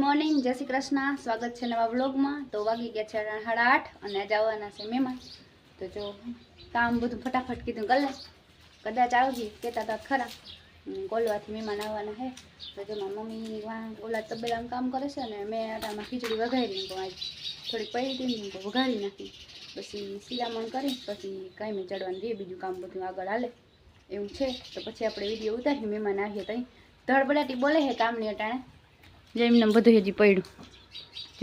Morning, જય શ્રી કૃષ્ણ. સ્વાગત છે નવા વ્લોગમાં. તો વાગી ગયા છે સાડા આઠ અને આજે આવવાના છે મહેમાન. તો જો, કામ બધું ફટાફટ કીધું ગલે. કદાચ આવજી, કહેતા હતા ખરા. ગોલવાથી મહેમાન આવવાના છે તો જો મારી મમ્મી ઓલા તબેલામાં કામ કરે છે અને મેં આટામાં ખીચડી વઘારી તો આજ થોડીક પડી હતી તો વઘારી નાખી. પછી સિલામણ કરી, પછી કાંઈ મેં ચડવાનું દે બીજું કામ બધું આગળ હાલે. એવું છે. તો પછી આપણે વીડિયો ઉતારીએ, મહેમાન આવીએ તઈ. ધડબડાટી બોલે છે કામની અટાણે. જે એમને બધું હજી પડ્યું.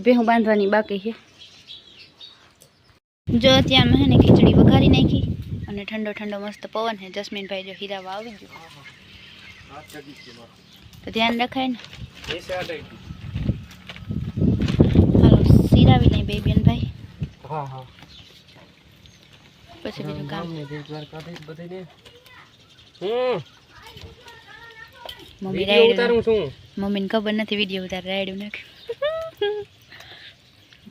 ભેહું બાંધવાની બાકી છે. જો ત્યાં મેં ને ખીચડી વઘારી નાખી અને ઠંડો ઠંડો મસ્ત પવન છે જસ્મીનભાઈ જો હીરાવા આવી ગયો. તો ધ્યાન રખાય ને. હાલો સિરાવી લઈ બે બેન ભાઈ પછી બીજું કામ. મમ્મી મમ્મીને ખબર નથી વીડિયો ઉતાર રાયડું નાખ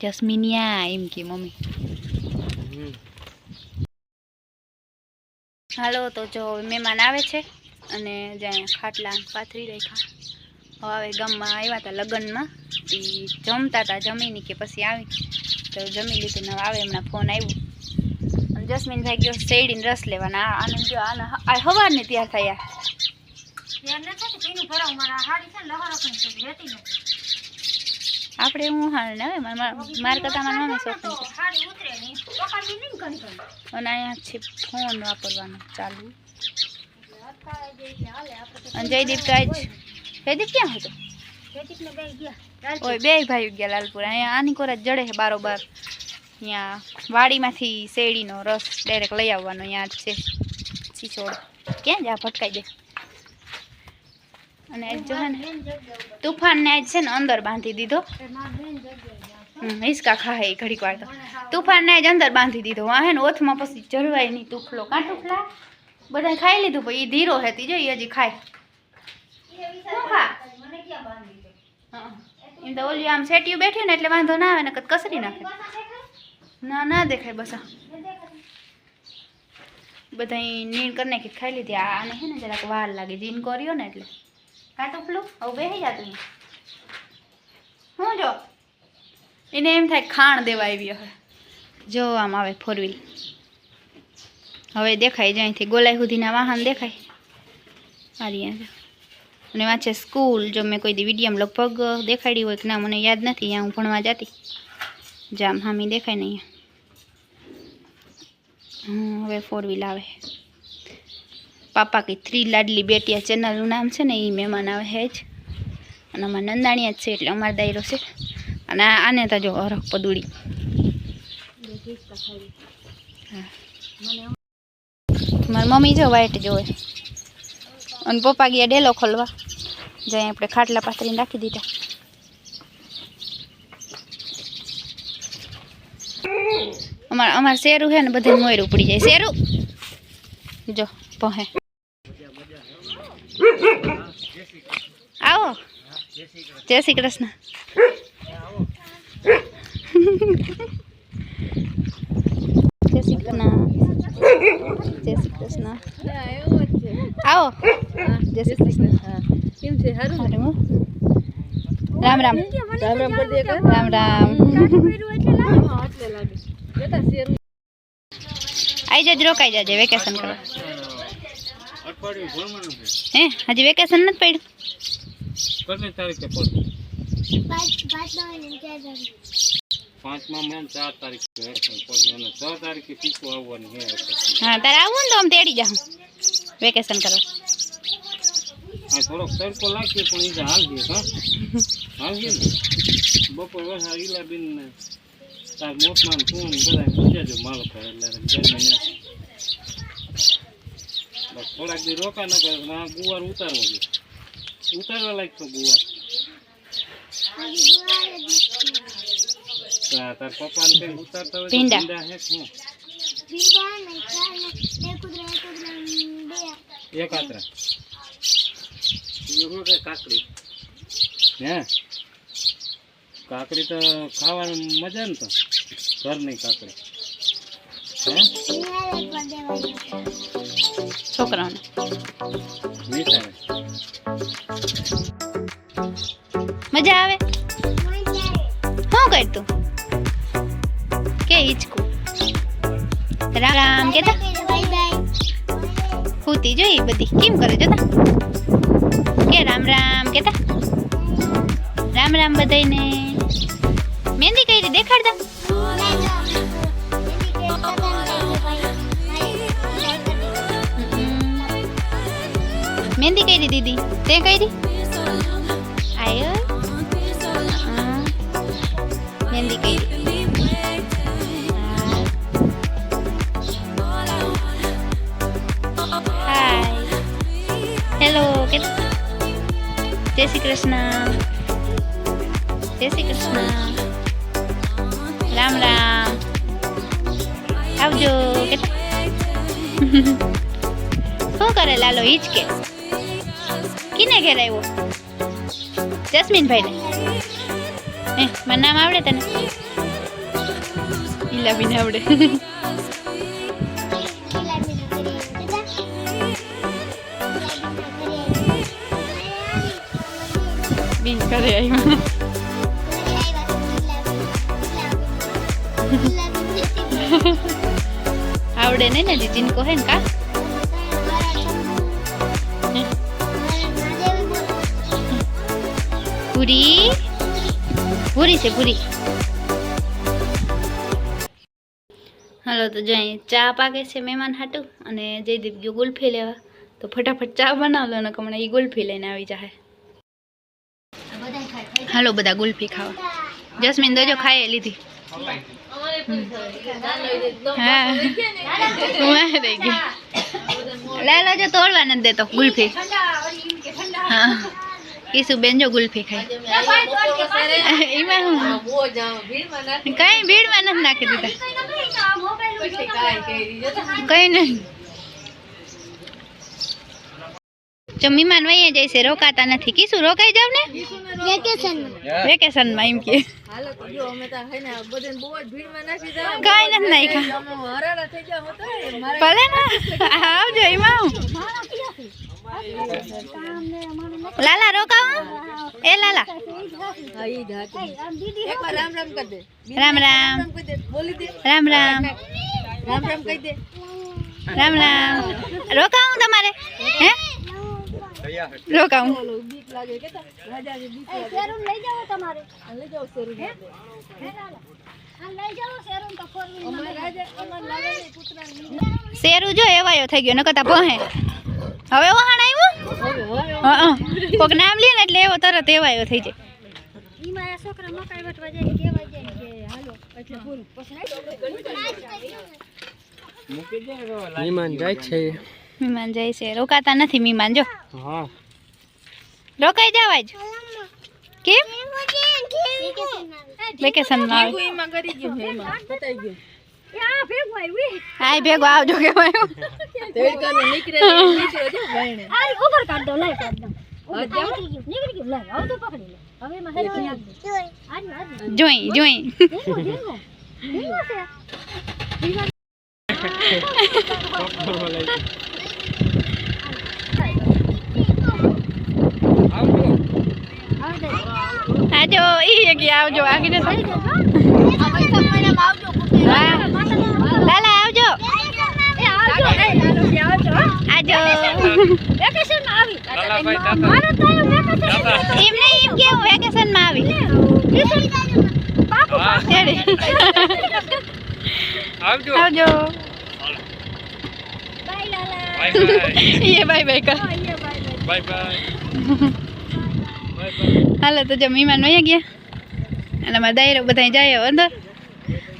જસ્મીનિયા એમ કે મમ્મી. હાલો તો જો મહેમાન આવે છે અને જ્યાં ખાટલા પાથરી રાખ્યા. હવે ગામમાં આવ્યા હતા લગ્નમાં. એ જમતા હતા જમીને કે પછી આવી. તો જમી લીધું ને આવે એમના ફોન આવ્યો. અને જસ્મીનભાઈ ગયો શેરડીને રસ લેવાના. આનંદ ગયો આને આપણે હું હાલ ને હવે મારા કરતા મારા મમ્મી શોખ છે અને અહીંયા છે ફોન વાપરવાનો ચાલુ. અને જયદીપ તો આજ જયદીપ ક્યાં હતો? ઓય બે ભાઈ ગયા લાલપુરા. અહીંયા આની કોરા જડે છે બારોબાર. અહીંયા વાડીમાંથી શેરડીનો રસ ડાયરેક્ટ લઈ આવવાનો અહીંયા છે. છીછોડ ક્યાં જા ભટકાઈ દે. અને આજ જો હે ને તુફાનને આજ છે ને અંદર બાંધી દીધો. હિસકા ખાહે ઘડીક વાર તો. તુફાનને આજ અંદર બાંધી દીધો. હે ને ઓથમાં પછી જળવાય નહીં, તુફલો કાં તુફલા બધાય ખાઈ લીધું, પણ એ ધીરો હતી જો હજી ખાય. શું ખા? હા. એમ તો ઓલી આમ સેટિયું બેઠી ને એટલે વાંધો ના આવે ને કદ કસરી નાખે. ના ના દેખાય બસ. બધા નીણ કરી નાખી ખાઈ લીધી. આને છે ને જરાક વાર લાગે, જીન કર્યો ને એટલે. કાં જો એને એમ થાય ખાણ દેવા આવી હવે. આવે ફોર વ્હીલ હવે દેખાય જ અહીંથી. સુધીના વાહન દેખાય. આ અને વાંચે સ્કૂલ જો મેં કોઈ દી વિડીયમ લગભગ દેખાડી હોય કે ના મને યાદ નથી અહીંયા હું ભણવા જતી. જામ હામી દેખાય ને અહીંયા. હમ, હવે ફોર વ્હીલ આવે. પાપા કી થ્રી લાડલી બેટિયા ચેનલનું નામ છે ને એ મહેમાન આવે છે જ. અને અમારા નંદાણીયા જ છે, એટલે અમારો દાયરો છે. અને આને તો જો અરખ પદુડી. હા. મારી મમ્મી જો વાઈટ જોવે. અને પપ્પા ગયા ડેલો ખોલવા. જ્યાં આપણે ખાટલા પાથરીને રાખી દીધા. અમાર અમાર શેરું છે ને બધે મોયરું પડી જાય. શેરું? જો, પહે. આવો. જય શ્રી કૃષ્ણ. જય શ્રી કૃષ્ણ. જય શ્રી કૃષ્ણ. આવો. જય શ્રી કૃષ્ણ. અરે હું. રામ રામ. રામ રામ. આઈ જજ રોકાઈ જજે વેકેશન કરવા. હે હજી વેકેશન નથી પડ્યું? કેટલી તારીખે પડશે પાંચમા મહિના ચાર તારીખે વેકેશન પડશે અને છ તારીખે શીખવા આવવાની છે વેકેશન. હા તારે આવવું ને તો આમ તેડી જાઉં વેકેશન કરવા. આ થોડોક તડકો લાગશે પણ એ તો હાલશે હા? હાલશે ને? બપોર વસા ઈલાબીન ને તાર મોટમાં તું ને બધા પૂજાજો માલ પર એટલે ગરમી ને બસ થોડાક દી રોકા ન કરે ગુવાર ઉતારવો છે. ઉતારવા લાગતો ગુવાર. તા- તાર પપ્પાને કઈ ઉતારતા હોય તો ભીંડા. હે શું? એક આતરા કાકડી. હે? કાકડી તો ખાવાની મજા ને તો. ઘરની કાકડી. છોકરાઓને મજા આવે? શું કરતું કે હિચકું? રામ રામ કેતા ખૂતી જોઈ બધી. કેમ કરે જોતા કે રામ રામ કેતા રામ રામ બધાને મહેંદી કઈ દેખાડતા? મહેંદી કઈ દીધી તે કઈ રી આયો. મહેંદી કઈ હેલો કે જય શ્રી કૃષ્ણ જય શ્રી કૃષ્ણ રામ રામ આવજો કે શું કરે લાલો હિચકે કિને ઘેર આવ્યો? જસ્મીનભાઈને? હે મારું નામ આવડે તને? ઈલાબીને આવડે. બી કરે આવ્યો. આવડે નહીં ને જીજીને કહે ને કા? પૂરી ભૂરી છે ભૂરી હાલો, તો જો ચા પાકે છે મહેમાન હાટું અને જયદીપ ગયો ગુલ્ફી લેવા. તો ફટાફટ ચા બનાવ લો ને હમણાં એ ગુલ્ફી લઈને આવી જાય હાલો, બધા ગુલ્ફી ખાવા. જસ્મીન, દોજો ખાઈ લીધી. હા. લાલો, જો તોડવા નથી દેતો ગુલ્ફી. હા. કીસુ બેન જો ગુલ્ફી ખાય. એમાં હું? કઈ ભીડમાં નથી નાખી દીધા. કઈ નહીં જો મીમાન વઅહીંયા જાય છે રોકાતા નથી. કીશું રોકાઈ જાવ ને? વેકેશનમાં એમ કે. કઈ નથી નાખ્યા. ભલે ને. આવજો એમાં હું. લાલા રોકાવ? એ લાલા. રામ રામ. રામ રામ. રામ રામ. રોકાવું તમારે? હે? રોકાવું. શેરું જો એવાયો થઈ ગયો નકતા પહે હવે વહાણ આવ્યું હા કોક નામ લે ને એટલે એવો તરત એવાયો થઈ જાય. મહેમાન જાય છે. મીમાન જાય છે. રોકાતા નથી મીમાન જો. રોકાઈ જવાય જ. કેમ? વેકેશનમાં આવે. હાય ભેગો આવજો કેવાય જોઈ જોઈ આજો ઈ કે આવજો આગળ આજો. એમ નહીં એમ કેવું વેકેશનમાં આવી. હેડી. આવજો. આવજો. એ બાય બાય કર. Bye bye. હાલો તો જો મહેમાન વયા ગયા. અને મારા દાયરો બધા જાય અંદર.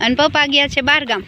અને પપ્પા ગયા છે બાર ગામ